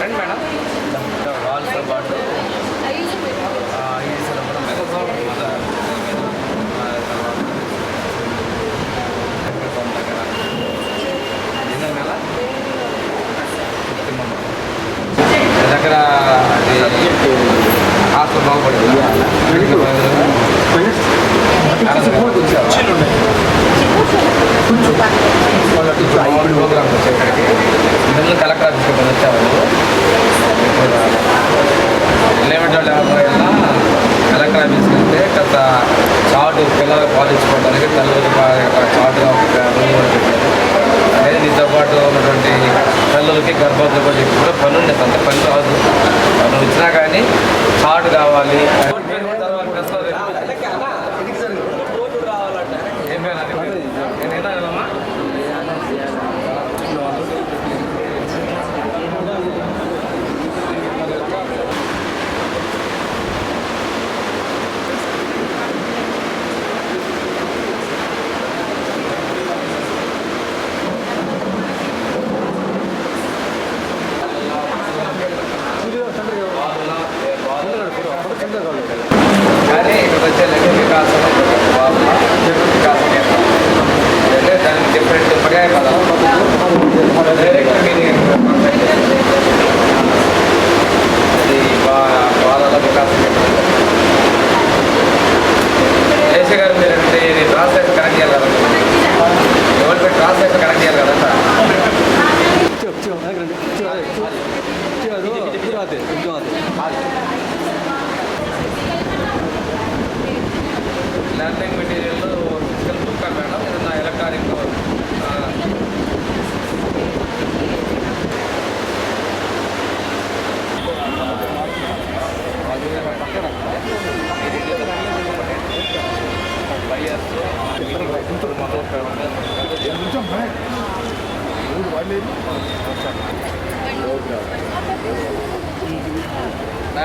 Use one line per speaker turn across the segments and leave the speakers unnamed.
రండి మేడం. వాళ్ళతో పాటు దగ్గర మీ దగ్గర అది ప్రోగ్రామ్స్ వచ్చేసరికి ఇందులో కలెక్టర్ ఆఫీస్కి కొన్ని వచ్చేవాళ్ళు ఎలిమెంట్ వాళ్ళు కలెక్టర్ ఆఫీస్కి వెళ్తే గత చాటు పిల్లలు పాటించుకోవడానికి తల్లి చాటుగా అదే దీంతో పాటు ఉన్నటువంటి తల్లులకి గర్భవతులు కూడా చెప్పి ఉండేది అంత పని రాదు. పనులు వచ్చినా కానీ చాటు కావాలి ఏం పేరు అది? నేను విన్నానమ్మా కానీ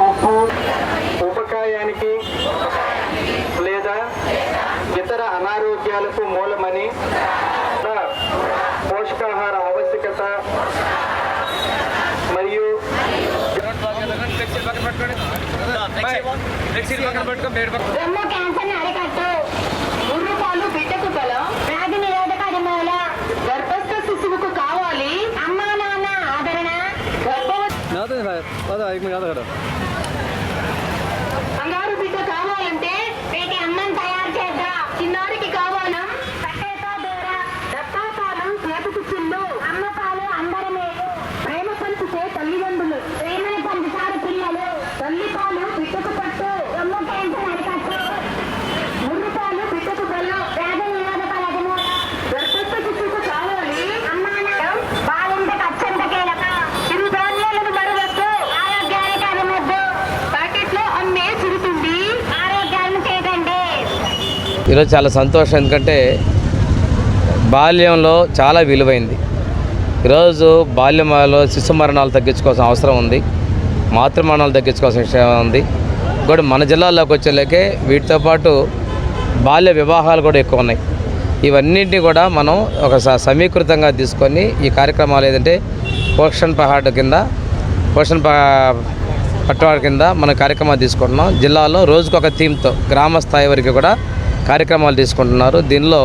ఉప్పు ఉపకాయానికి లేదా ఇతర అనారోగ్యాలకు మూలమని నా పోషకాహార ఆవశ్యకత మరియు
రొమ్ము క్యాన్సర్ जाते ना बाहेर माझा ऐकून आता खरं अंगावर
ఈరోజు చాలా సంతోషం ఎందుకంటే బాల్యంలో చాలా విలువైంది. ఈరోజు బాల్యంలో శిశు మరణాలు తగ్గించుకోవాల్సిన అవసరం ఉంది. మాతృమరణాలు తగ్గించుకోవాల్సిన విషయం ఉంది. కూడా మన జిల్లాలోకి వచ్చేలాకే వీటితో పాటు బాల్య వివాహాలు కూడా ఎక్కువ ఉన్నాయి. ఇవన్నింటినీ కూడా మనం ఒక స- సమీకృతంగా తీసుకొని ఈ కార్యక్రమాలు ఏదంటే పోషణ్ పహాడ్ కింద పోషణ్ ప కింద మన కార్యక్రమాలు తీసుకుంటున్నాం. జిల్లాలో రోజుకొక థీమ్తో గ్రామ స్థాయి వరకు కూడా కార్యక్రమాలు తీసుకుంటున్నారు. దీనిలో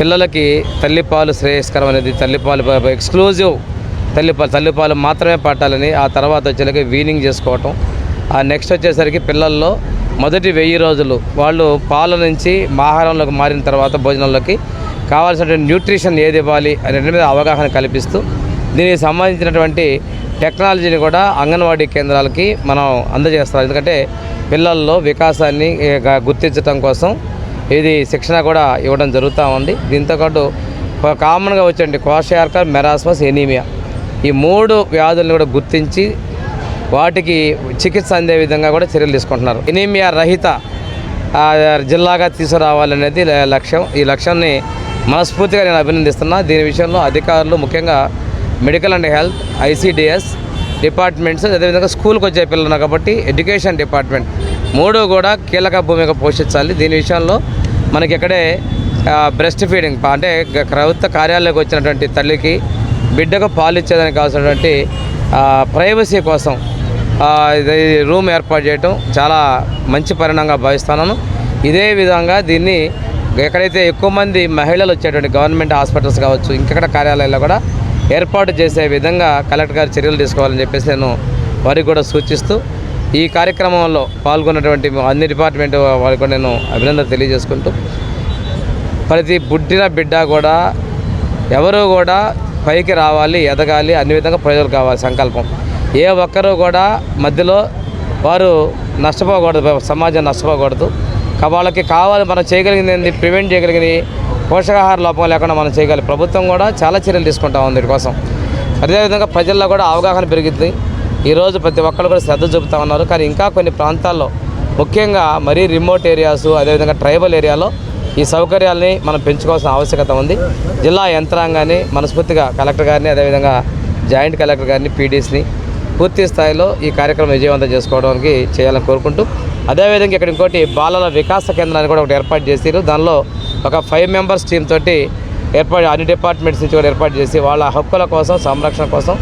పిల్లలకి తల్లిపాలు శ్రేయస్కరం అనేది తల్లిపాలు ఎక్స్క్లూజివ్ తల్లిపాలు తల్లిపాలు మాత్రమే పట్టాలని ఆ తర్వాత వచ్చేలాగా వీనింగ్ చేసుకోవటం. ఆ నెక్స్ట్ వచ్చేసరికి పిల్లల్లో మొదటి వెయ్యి రోజులు వాళ్ళు పాల నుంచి ఆహారంలోకి మారిన తర్వాత భోజనంలోకి కావాల్సినటువంటి న్యూట్రిషన్ ఏది ఇవ్వాలి అనే మీద అవగాహన కల్పిస్తూ దీనికి సంబంధించినటువంటి టెక్నాలజీని కూడా అంగన్వాడీ కేంద్రాలకి మనం అందజేస్తాం ఎందుకంటే పిల్లల్లో వికాసాన్ని గుర్తించడం కోసం ఇది శిక్షణ కూడా ఇవ్వడం జరుగుతూ ఉంది. దీంతోపాటు కామన్గా వచ్చండి కోషయార్కర్ మెరాస్మస్ ఎనీమియా ఈ మూడు వ్యాధులను కూడా గుర్తించి వాటికి చికిత్స అందే విధంగా కూడా చర్యలు తీసుకుంటున్నారు. ఎనీమియా రహిత జిల్లాగా తీసుకురావాలనేది లక్ష్యం. ఈ లక్ష్యాన్ని మనస్ఫూర్తిగా నేను అభినందిస్తున్నా. దీని విషయంలో అధికారులు ముఖ్యంగా medical and health ICDS departments అదేవిధంగా స్కూల్కి వచ్చే పిల్లలు కాబట్టి ఎడ్యుకేషన్ డిపార్ట్మెంట్ మూడు కూడా కీలక భూమిక పోషించాలి. దీని విషయంలో మనకి ఇక్కడే బ్రెస్ట్ ఫీడింగ్ అంటే ప్రభుత్వ కార్యాలయంలోకి వచ్చినటువంటి తల్లికి బిడ్డకు పాలు ఇచ్చేదానికి కావాల్సినటువంటి ప్రైవసీ కోసం ఇది రూమ్ ఏర్పాటు చేయటం చాలా మంచి పరిణామంగా భావిస్తున్నాను. ఇదే విధంగా దీన్ని ఎక్కడైతే ఎక్కువ మంది మహిళలు వచ్చేటువంటి గవర్నమెంట్ హాస్పిటల్స్ కావచ్చు ఇంకెక్కడ కార్యాలయాల్లో కూడా ఏర్పాటు చేసే విధంగా కలెక్టర్ గారు చర్యలు తీసుకోవాలని చెప్పేసి నేను వారికి కూడా సూచిస్తూ ఈ కార్యక్రమంలో పాల్గొన్నటువంటి అన్ని డిపార్ట్మెంట్ వారికి నేను అభినందన తెలియజేసుకుంటూ ప్రతి బుడ్డిన బిడ్డ కూడా ఎవరు కూడా పైకి రావాలి ఎదగాలి అన్ని విధంగా ప్రజలు కావాలి సంకల్పం. ఏ ఒక్కరూ కూడా మధ్యలో వారు నష్టపోకూడదు సమాజం నష్టపోకూడదు. వాళ్ళకి కావాలి మనం చేయగలిగింది ప్రివెంట్ చేయగలిగింది పోషకాహార లోపం లేకుండా మనం చేయగలి ప్రభుత్వం కూడా చాలా చర్యలు తీసుకుంటా ఉంది దీనికోసం అదేవిధంగా ప్రజల్లో కూడా అవగాహన పెరిగింది ఈరోజు ప్రతి ఒక్కరు కూడా శ్రద్ధ చూపుతా ఉన్నారు. కానీ ఇంకా కొన్ని ప్రాంతాల్లో ముఖ్యంగా మరీ రిమోట్ ఏరియాస్ అదేవిధంగా ట్రైబల్ ఏరియాలో ఈ సౌకర్యాల్ని మనం పెంచుకోవాల్సిన ఆవశ్యకత ఉంది. జిల్లా యంత్రాంగాన్ని మనస్ఫూర్తిగా కలెక్టర్ గారిని అదేవిధంగా జాయింట్ కలెక్టర్ గారిని పీడీస్ని పూర్తి స్థాయిలో ఈ కార్యక్రమం విజయవంతం చేసుకోవడానికి చేయాలని కోరుకుంటూ అదేవిధంగా ఇక్కడ ఇంకోటి బాలల వికాస కేంద్రాన్ని కూడా ఒకటి ఏర్పాటు చేశారు దానిలో ఒక ఫైవ్ మెంబర్స్ టీమ్ తోటి ఏర్పాటు అన్ని డిపార్ట్మెంట్స్ నుంచి కూడా ఏర్పాటు చేసి వాళ్ళ హక్కుల కోసం సంరక్షణ కోసం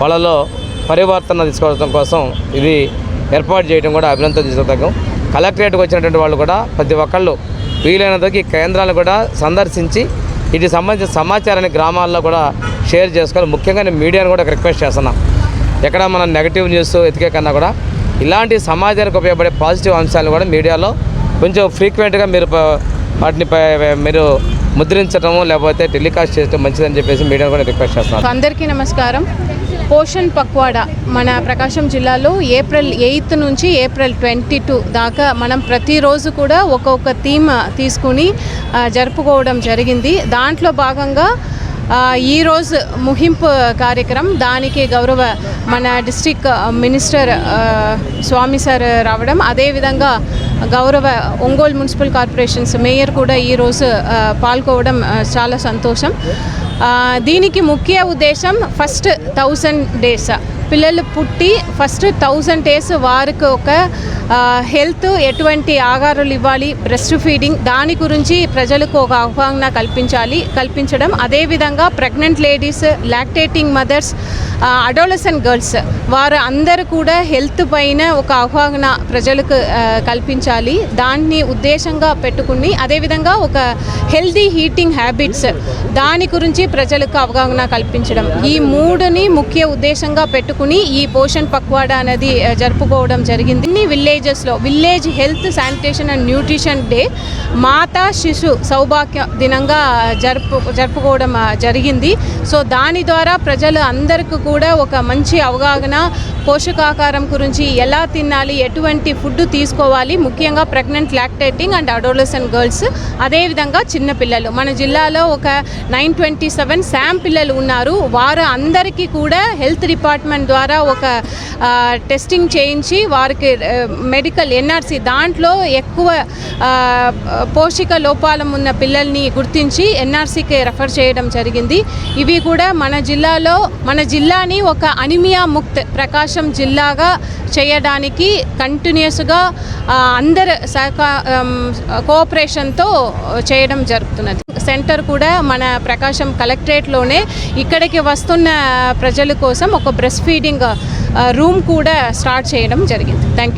వాళ్ళలో పరివర్తన తీసుకోవడం కోసం ఇది ఏర్పాటు చేయడం కూడా అభినందన తీసుకోదగ్గం. కలెక్టరేట్కి వచ్చినటువంటి వాళ్ళు కూడా ప్రతి ఒక్కళ్ళు వీలైనంతకి కేంద్రాలు కేంద్రాలను కూడా సందర్శించి వీటికి సంబంధించిన సమాచారాన్ని గ్రామాల్లో కూడా షేర్ చేసుకోవాలి. ముఖ్యంగా నేను మీడియాను కూడా రిక్వెస్ట్ చేస్తున్నాను ఎక్కడ మనం నెగిటివ్ న్యూస్ ఎతికే కన్నా కూడా ఇలాంటి సమాజానికి ఉపయోగపడే పాజిటివ్ అంశాలను కూడా మీడియాలో కొంచెం ఫ్రీక్వెంట్గా మీరు వాటిని మీరు ముద్రించడము లేకపోతే టెలికాస్ట్ చేయడం మంచిదని చెప్పేసి మీడియాను కూడా రిక్వెస్ట్ చేస్తున్నాను
అందరికీ నమస్కారం. పోషన్ పక్వాడా మన ప్రకాశం జిల్లాలో ఏప్రిల్ ఎయిత్ నుంచి ఏప్రిల్ ట్వంటీ టూ దాకా మనం ప్రతిరోజు కూడా ఒక్కొక్క థీమ్ తీసుకుని జరుపుకోవడం జరిగింది. దాంట్లో భాగంగా ఈరోజు ముహింపు కార్యక్రమం దానికి గౌరవ మన డిస్టిక్ మినిస్టర్ స్వామి సార్ రావడం. అదేవిధంగా గౌరవ ఒంగోలు మున్సిపల్ కార్పొరేషన్స్ మేయర్ కూడా ఈరోజు పాల్గొవడం చాలా సంతోషం. దీనికి ముఖ్య ఉద్దేశం ఫస్ట్ థౌజండ్ డేస్. పిల్లలు పుట్టి ఫస్ట్ థౌజండ్ డేస్ వారికి ఒక హెల్త్ ఎటువంటి ఆహారాలు ఇవ్వాలి బ్రెస్ట్ ఫీడింగ్ దాని గురించి ప్రజలకు ఒక అవగాహన కల్పించాలి కల్పించడం. అదేవిధంగా pregnant ladies lactating mothers adolescent girls వారు అందరూ కూడా హెల్త్ పైన ఒక అవగాహన ప్రజలకు కల్పించాలి. దాన్ని ఉద్దేశంగా పెట్టుకుని అదేవిధంగా ఒక హెల్దీ హీటింగ్ హ్యాబిట్స్ దాని గురించి ప్రజలకు అవగాహన కల్పించడం. ఈ మూడుని ముఖ్య ఉద్దేశంగా పెట్టుకుని ఈ పోషన్ పక్వాడా అనేది జరుపుకోవడం జరిగింది. ఇన్ని విలేజెస్లో village health sanitation and nutrition day మాతా శిశు సౌభాగ్య దినంగా జరుపు జరుపుకోవడం జరిగింది. సో దాని ద్వారా ప్రజలు అందరికీ కూడా ఒక మంచి అవగాహన పోషకాహారం గురించి ఎలా తినాలి ఎటువంటి ఫుడ్ తీసుకోవాలి ముఖ్యంగా pregnant lactating and adolescent girls అదేవిధంగా చిన్నపిల్లలు మన జిల్లాలో ఒక నైన్ ట్వంటీ సెవెన్ శామ్ పిల్లలు ఉన్నారు. వారు అందరికీ కూడా హెల్త్ డిపార్ట్మెంట్ ద్వారా ఒక టెస్టింగ్ చేయించి వారికి మెడికల్ ఎన్ఆర్సి దాంట్లో ఎక్కువ పోషక లోపాలం ఉన్న పిల్లల్ని గుర్తించి ఎన్ఆర్సీకి రెఫర్ చేయడం జరిగింది. ఇవి కూడా మన జిల్లాలో మన జిల్లాని ఒక అనిమియా ముక్త్ ప్రకాశం జిల్లాగా చేయడానికి కంటిన్యూస్గా అందరు సహకా కోఆపరేషన్తో చేయడం జరుగుతున్నది. సెంటర్ కూడా మన ప్రకాశం కలెక్టరేట్లోనే ఇక్కడికి వస్తున్న ప్రజల కోసం ఒక బ్రెస్ట్ ఫీడింగ్ రూమ్ కూడా స్టార్ట్ చేయడం జరిగింది. Thank you